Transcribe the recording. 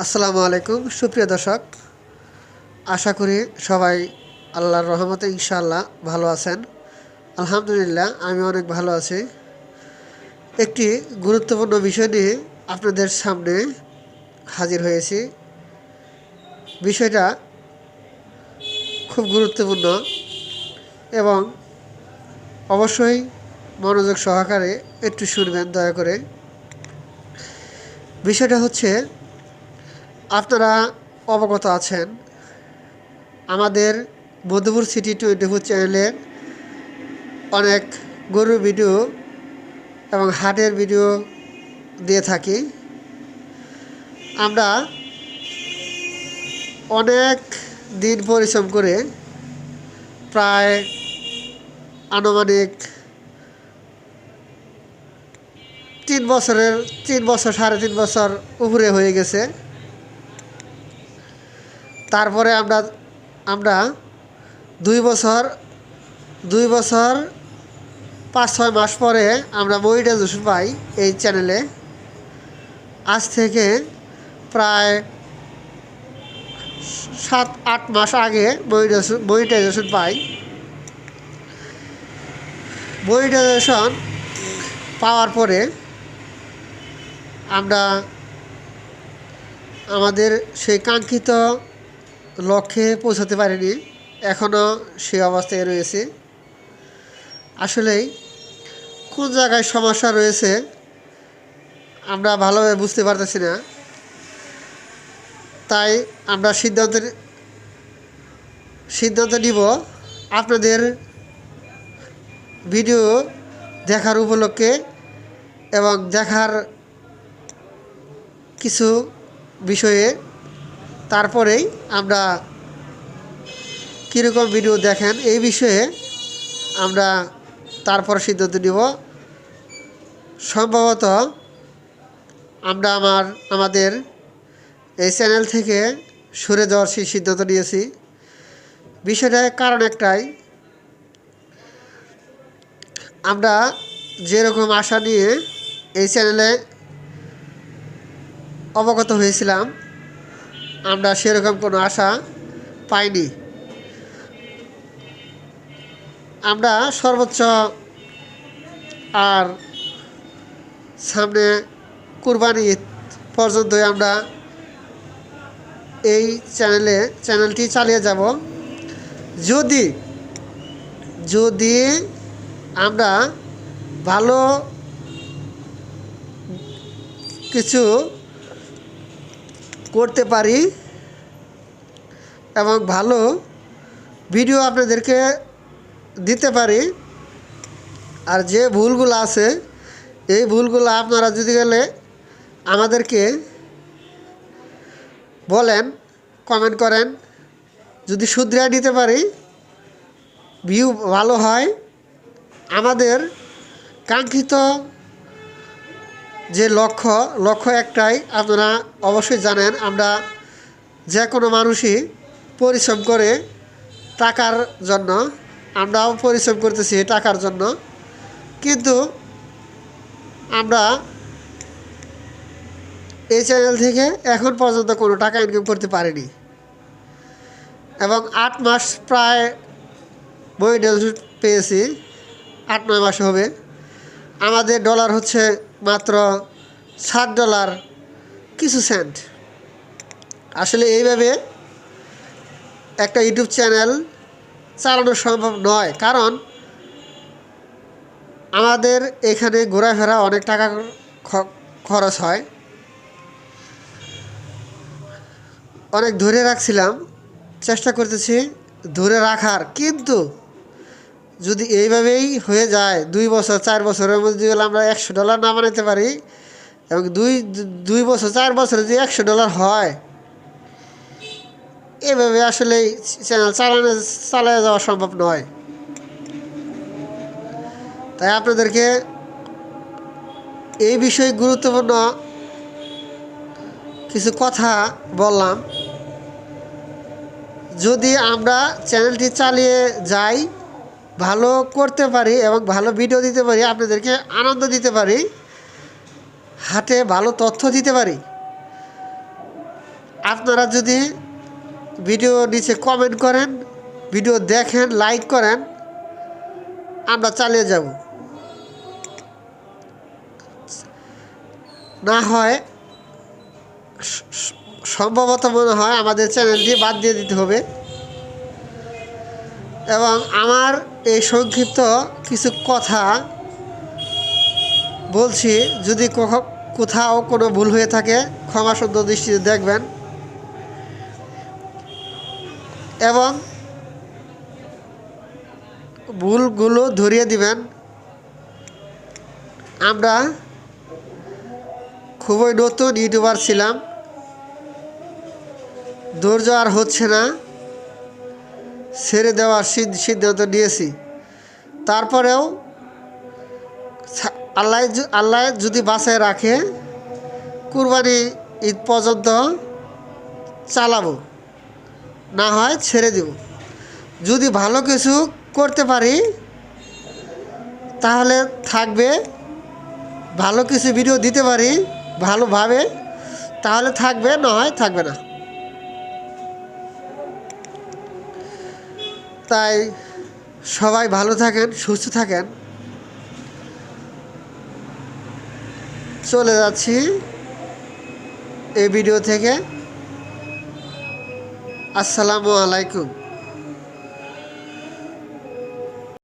আসসালামু আলাইকুম। সুপ্রিয় দর্শক, আশা করি সবাই আল্লাহর রহমতে ইনশাআল্লাহ ভালো আছেন। আলহামদুলিল্লাহ, আমি অনেক ভালো আছি। একটি গুরুত্বপূর্ণ বিষয় নিয়ে আপনাদের সামনে হাজির হয়েছি। বিষয়টা খুব গুরুত্বপূর্ণ এবং অবশ্যই মনোযোগ সহকারে একটু শুনবেন, দয়া করে। বিষয়টা হচ্ছে আপনারা অবগত আছেন, আমাদের মধুপুর সিটি টোয়েন্টি ফোর চ্যানেলে অনেক গরুর ভিডিও এবং হাটের ভিডিও দিয়ে থাকি। আমরা অনেক দিন পরিশ্রম করে প্রায় আনুমানিক তিন বছরের, তিন বছর, সাড়ে তিন বছর উপরে হয়ে গেছে। তারপরে আমরা আমরা দুই বছর দুই বছর পাঁচ ছয় মাস পরে আমরা মনিটাইজেশন পাই এই চ্যানেলে। আজ থেকে প্রায় সাত, আট মাস আগে মনিটাইজেশন মনিটাইজেশন পাই। মনিটাইজেশন পাওয়ার পরে আমরা আমাদের সেই কাঙ্ক্ষিত লক্ষ্যে পৌঁছাতে পারিনি। এখনও সে অবস্থায় রয়েছে। আসলেই কোন জায়গায় সমস্যা রয়েছে, আমরা ভালোভাবে বুঝতে পারতেছি না। তাই আমরা সিদ্ধান্ত সিদ্ধান্ত নিব আপনাদের ভিডিও দেখার উপলক্ষে এবং দেখার কিছু বিষয়ে তারপরেই আমরা কীরকম ভিডিও দেখেন, এই বিষয়ে আমরা তারপর সিদ্ধান্ত নিব। সম্ভবত আমরা আমার, আমাদের এই চ্যানেল থেকে সরে যাওয়ার সেই সিদ্ধান্ত নিয়েছি। বিষয়টার কারণ একটাই, আমরা যেরকম আশা নিয়ে এই চ্যানেলে অবগত হয়েছিলাম আমরা সেরকম কোনো আশা পাইনি। আমরা সর্বোচ্চ আর সামনে কুরবানি ঈদ পর্যন্তই আমরা এই চ্যানেলে, চ্যানেলটি চালিয়ে যাব। যদি যদি আমরা ভালো কিছু করতে পারি এবং ভালো ভিডিও আপনাদেরকে দিতে পারি। আর যে ভুলগুলো আছে, এই ভুলগুলো আপনারা যদি গেলে আমাদেরকে বলেন কমেন্ট করেন। যদি শুধরে নিতে পারি ভিউ ভালো হয়, আমাদের কাঙ্ক্ষিত যে লক্ষ্য লক্ষ্য একটাই, আপনারা অবশ্যই জানেন, আমরা যে কোনো মানুষই পরিশ্রম করে টাকার জন্য, আমরাও পরিশ্রম করতেছি টাকার জন্য, কিন্তু আমরা এই চ্যানেল থেকে এখন পর্যন্ত কোনো টাকা ইনকাম করতে পারিনি। এবং আট মাস প্রায় বই পেয়েছি, আট নয় মাস হবে। আমাদের ডলার হচ্ছে মাত্র সাত ডলার কিছু সেন্ট আসলে এইভাবে একটা ইউটিউব চ্যানেল চালানো সম্ভব নয়, কারণ আমাদের এখানে ঘোরাফেরা অনেক টাকা খরচ হয়। অনেক ধরে রাখছিলাম, চেষ্টা করতেছি ধরে রাখার, কিন্তু যদি এইভাবেই হয়ে যায়, দুই বছর, চার বছরের মধ্যে যদি আমরা একশো ডলার না বানাতে পারি, এবং দুই দুই বছর, চার বছরে যদি একশো ডলার হয়, এভাবে আসলে চ্যানেল চালানো, চালিয়ে যাওয়া সম্ভব নয়। তাই আপনাদেরকে এই বিষয়ে গুরুত্বপূর্ণ কিছু কথা বললাম। যদি আমরা চ্যানেলটি চালিয়ে যাই ভালো করতে পারি এবং ভালো ভিডিও দিতে পারি, আপনাদেরকে আনন্দ দিতে পারি হাটে ভালো তথ্য দিতে পারি। আপনারা যদি ভিডিও নিচে কমেন্ট করেন ভিডিও দেখেন লাইক করেন, আমরা চালিয়ে যাব। না হয় সম্ভবত মনে হয় আমাদের চ্যানেলটি বাদ দিয়ে দিতে হবে। এবং আমার এই সংক্ষিপ্ত কিছু কথা বলছি, যদি কোথাও কোনো ভুল হয়ে থাকে, ক্ষমা সুন্দর দৃষ্টিতে দেখবেন। এবং ভুলগুলো ধরিয়ে দিবেন। আমরা খুবই নতুন ইউটিউবার ছিলাম। ধৈর্য আর হচ্ছে না। ছেড়ে দেওয়ার সিদ্ধান্ত নিয়েছি। তারপরেও আল্লাহ আল্লাহ যদি বাসায় রাখে, কুরবানি ঈদ পর্যন্ত চালাবো, না হয় ছেড়ে দেব। যদি ভালো কিছু করতে পারি, তাহলে থাকবে, ভালো কিছু ভিডিও দিতে পারি, ভালোভাবে, তাহলে থাকবে, না হয় থাকবে না। তাই সবাই ভালো থাকেন সুস্থ থাকেন। চলে যাচ্ছি এই ভিডিও থেকে। আসসালামু আলাইকুম।